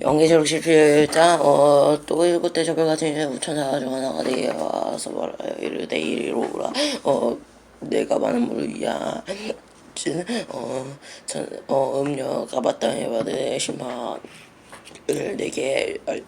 영계절 17장 어, 또 일곱 대 저별 같은 이제 우천사 중 하나가 되게 와서 말하여 이르되 이리로라. 어 내가 많은 물을 위하 어, 전, 어 음료가 마땅히 받을 심판을 내게 알,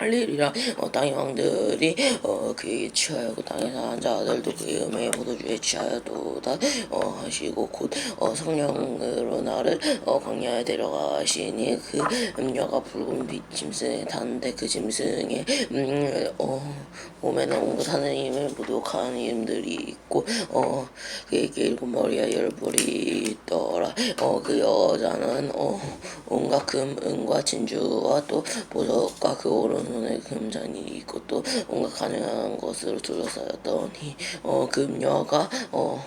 할리리라 어, 땅의 왕들이 어, 그에게 취하였고 땅에 사는 자들도 그의 음에 포도주에 취하였도다. 어, 하시고 곧 어, 성령으로 나를 어, 광야에 데려가시니 그 음녀가 붉은 빛 짐승에 탔는데 그 짐승의 음, 어, 몸에는 온갖 하느님을 모독하는 이름들이 있고 어, 그에게 일곱 머리와 열 뿔이 있더라. 어, 그 여자는 어, 온갖 금, 은과 진주와 또 보석과 그 오른 손에 금잔이 또 온갖 가능한 것으로 둘러싸였더니 어 금녀가 어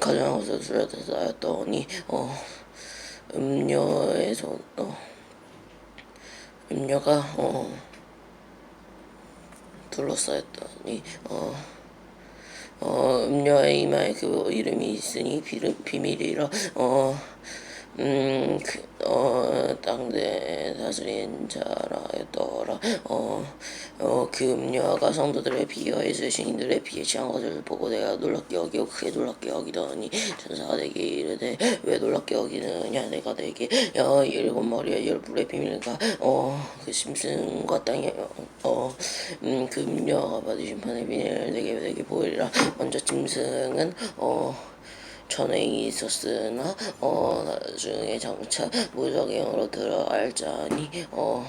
가능한 것으로 둘러싸였더니 어 음녀의 손 어, 음녀가 어 둘러싸였더니 어 어, 음녀의 이마에 그 이름이 있으니 비밀이라, 어, 음, 그, 어, 땅대 다스린 자라였더라. 어, 어, 그 음녀가 성도들의 비하에 있으신 이들의 비에 취한 것을 보고 내가 놀랍게 여기고 크게 놀랍게 여기더니 천사가 내게 이르되 왜 놀랍게 여기느냐 내가 내게 어, 일곱 머리에 열 뿔의 비밀과 어, 그 심승과 땅에 어, 음, 그 음녀가 받으신 심판의 비밀을 내게 내게 보이리라. 먼저 짐승은 어, 전행이 있었으나 어 나중에 장차 무적의 영으로 들어갈 자니 어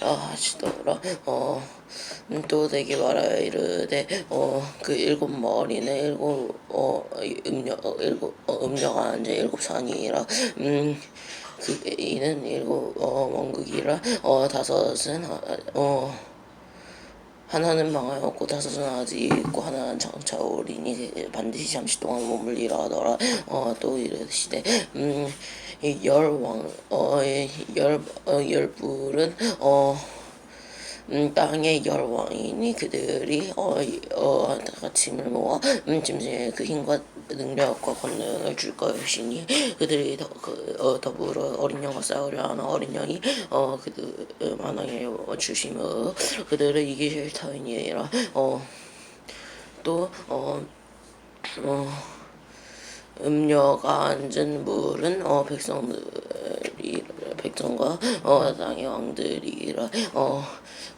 하시더라. 어 또 되게 말하여 이르되 어 그 일곱 머리는 일곱 어 음녀 어, 일곱 어, 음녀가 앉아 일곱 산이라. 음 그 이는 일곱 어 왕국이라. 어 다섯은 어 하나는 망하였고 다섯은 아직 있고 하나는 장차 오리니 반드시 잠시 동안 몸을 일하더라. 어 또 이르시되 음이 열왕 어 열 어 열불은 어 음, 땅의 열왕이니 그들이 어, 어, 같이을 모아 음, 짐승의 그 힘과 능력과 권능을 줄 것이니 그들이 더, 그, 어, 더불어 어린 양과 싸우려 하는 어린 양이 어, 그들 만왕에 주심으로 그들을 이기실 터이니라. 어, 또 어, 어, 음료가 앉은 물은 어, 백성들이 백성과 어, 땅의 왕들이라 어,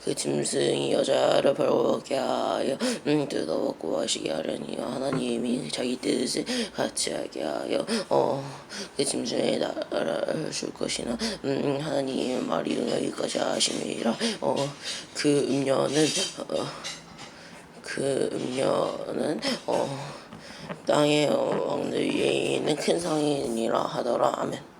그 짐승이 여자를 벌게 하여 음, 뜯어먹고 마시게 하려니 하나님이 자기 뜻을 같이 하게 하여 어, 그 짐승의 나라를 줄 것이나 음, 하나님 말이 여기까지 하심이라 어, 그 음료는 어, 그 음료는 어, 땅의 왕들 위에 있는 큰 상인이라 하더라 아멘.